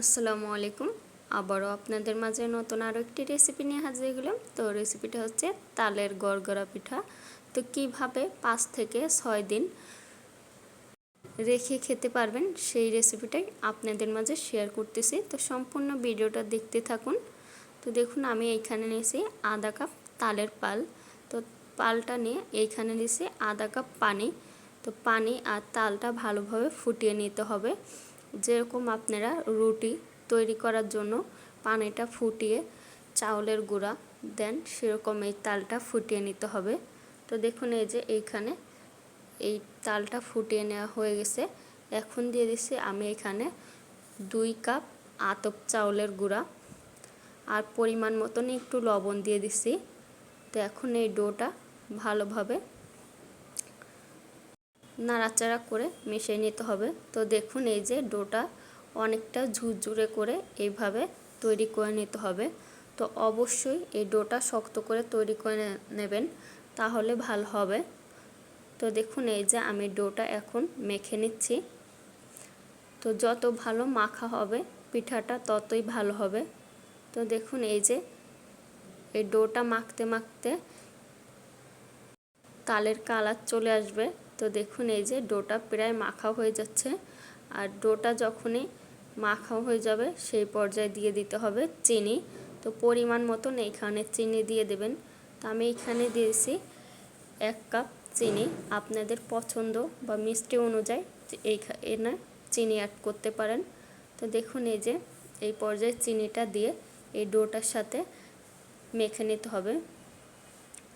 আসসালামু আলাইকুম। আবারও আপনাদের মাঝে নতুন আরও একটি রেসিপি নিয়ে হাজির হলাম। তো রেসিপিটা হচ্ছে তালের গড়গড়া পিঠা। তো কীভাবে পাঁচ থেকে ছয় দিন রেখে খেতে পারবেন সেই রেসিপিটাই আপনাদের মাঝে শেয়ার করতেছি। তো সম্পূর্ণ ভিডিওটা দেখতে থাকুন। তো দেখুন, আমি এইখানে নিয়েছি আধা কাপ তালের পাল। তো পালটা নিয়ে এইখানে নিয়েছি আধা কাপ পানি। তো পানি আর তালটা ভালোভাবে ফুটিয়ে নিতে হবে। যেরকম আপনারা রুটি তৈরি করার জন্য পানিটা ফুটিয়ে চাউলের গুঁড়া দেন, সেরকম এই তালটা ফুটিয়ে নিতে হবে। তো দেখুন এই যে এইখানে এই তালটা ফুটিয়ে নেওয়া হয়ে গেছে। এখন দিয়ে দিচ্ছি আমি এখানে দুই কাপ আতপ চাউলের গুঁড়া আর পরিমাণ মতন একটু লবণ দিয়ে দিচ্ছি। তো এখন এই ডোটা ভালোভাবে নাড়াচাড়া করে মিশিয়ে নিতে হবে। তো দেখুন এই যে ডোটা অনেকটা ঝুরঝুরে করে এইভাবে তৈরি করে নিতে হবে। তো অবশ্যই এই ডোটা শক্ত করে তৈরি করে নেবেন, তাহলে ভালো হবে। তো দেখুন এই যে আমি ডোটা এখন মেখে নিচ্ছি। তো যত ভালো মাখা হবে, পিঠাটা ততই ভালো হবে। তো দেখুন এই যে এই ডোটা মাখতে মাখতে তালের কালার চলে আসবে। তো দেখুন, এই যে ডোটা প্রায় মাখা হয়ে যাচ্ছে। আর ডোটা যখনই মাখা হয়ে যাবে, সেই পর্যায়ে দিয়ে দিতে হবে চিনি। তো পরিমাণ মতন এইখানে চিনি দিয়ে দেবেন। তো আমি এইখানে দিয়েছি এক কাপ চিনি। আপনাদের পছন্দ বা মিষ্টি অনুযায়ী এই এনে চিনি অ্যাড করতে পারেন। তো দেখুন, এই যে এই পর্যায়ে চিনিটা দিয়ে এই ডোটার সাথে মেখে নিতে হবে।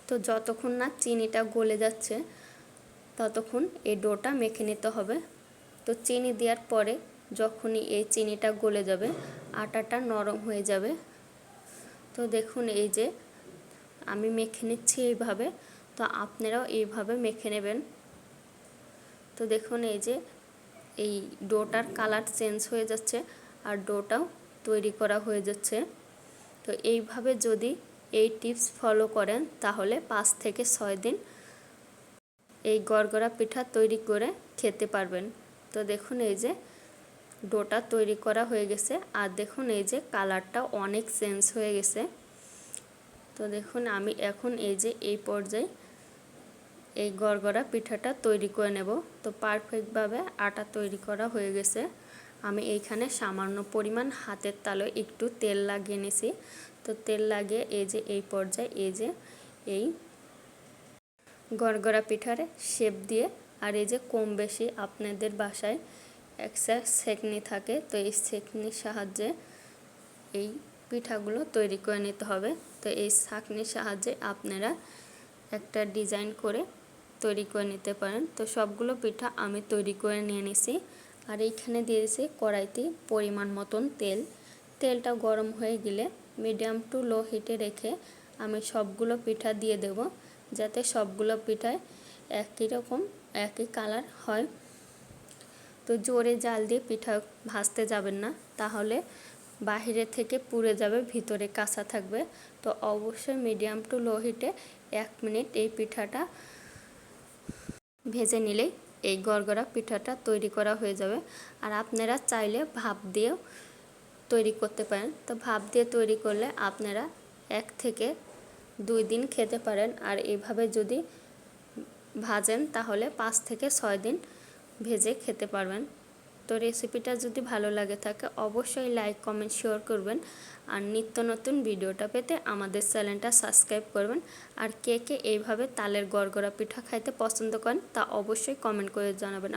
তো যতক্ষণ না চিনিটা গলে যাচ্ছে ততক্ষণ এই ডোটা মেখে নিতে হবে। তো চিনি দেওয়ার পরে যখনই এই চিনিটা গলে যাবে, আটাটা নরম হয়ে যাবে। তো দেখুন এই যে আমি মেখে নিচ্ছি এইভাবে, তো আপনারাও এইভাবে মেখে নেবেন। তো দেখুন এই যে এই ডোটার কালার চেঞ্জ হয়ে যাচ্ছে আর ডোটাও তৈরি করা হয়ে যাচ্ছে। তো এইভাবে যদি এই টিপস ফলো করেন, তাহলে পাঁচ থেকে ছয় দিন এই গড়গড়া পিঠা তৈরি করে খেতে পারবেন। তো দেখুন এই যে ডোটা তৈরি করা হয়ে গেছে আর দেখুন এই যে কালারটা অনেক চেঞ্জ হয়ে গেছে। তো দেখুন আমি এখন এই যে এই পর্যায়ে এই গড়গড়া পিঠাটা তৈরি করে নেব। তো পারফেক্টভাবে আটা তৈরি করা হয়ে গেছে। আমি এইখানে সামান্য পরিমাণ হাতের তালে একটু তেল লাগিয়ে নিছি। তো তেল লাগিয়ে এই যে এই পর্যায়ে এই যে এই গড়গড়া পিঠারে শেপ দিয়ে। আর এই যে কম বেশি আপনাদের বাসায় একটা সেকনি থাকে, তো এই সেকনির সাহায্যে এই পিঠাগুলো তৈরি করে নিতে হবে। তো এই ছাঁকনির সাহায্যে আপনারা একটা ডিজাইন করে তৈরি করে নিতে পারেন। তো সবগুলো পিঠা আমি তৈরি করে নিয়ে নিছি। আর এইখানে দিয়েছি কড়াইতে পরিমাণ মতন তেল। তেলটা গরম হয়ে গেলে মিডিয়াম টু লো হিটে রেখে আমি সবগুলো পিঠা দিয়ে দেব। যাতে সবগুলো পিঠায় একই রকম, একই কালার হয়। তো জোরে জাল দিয়ে পিঠা ভাজতে যাবেন না, তাহলে বাহিরে থেকে পুড়ে যাবে, ভিতরে কাঁচা থাকবে। তো অবশ্যই মিডিয়াম টু লো হিটে এক মিনিট এই পিঠাটা ভেজে নিলেই এই গড়গড়া পিঠাটা তৈরি করা হয়ে যাবে। আর আপনারা চাইলে ভাপ দিয়েও তৈরি করতে পারেন। তো ভাপ দিয়ে তৈরি করলে আপনারা এক থেকে দুই দিন খেতে পারেন। আর এইভাবে যদি ভাজেন, তাহলে পাঁচ থেকে ছয় দিন ভেজে খেতে পারবেন। তো রেসিপিটা যদি ভালো লাগে থাকে, অবশ্যই লাইক, কমেন্ট, শেয়ার করবেন। আর নিত্য নতুন ভিডিওটা পেতে আমাদের চ্যানেলটা সাবস্ক্রাইব করবেন। আর কে কে এইভাবে তালের গড়গড়া পিঠা খাইতে পছন্দ করেন, তা অবশ্যই কমেন্ট করে জানাবেন।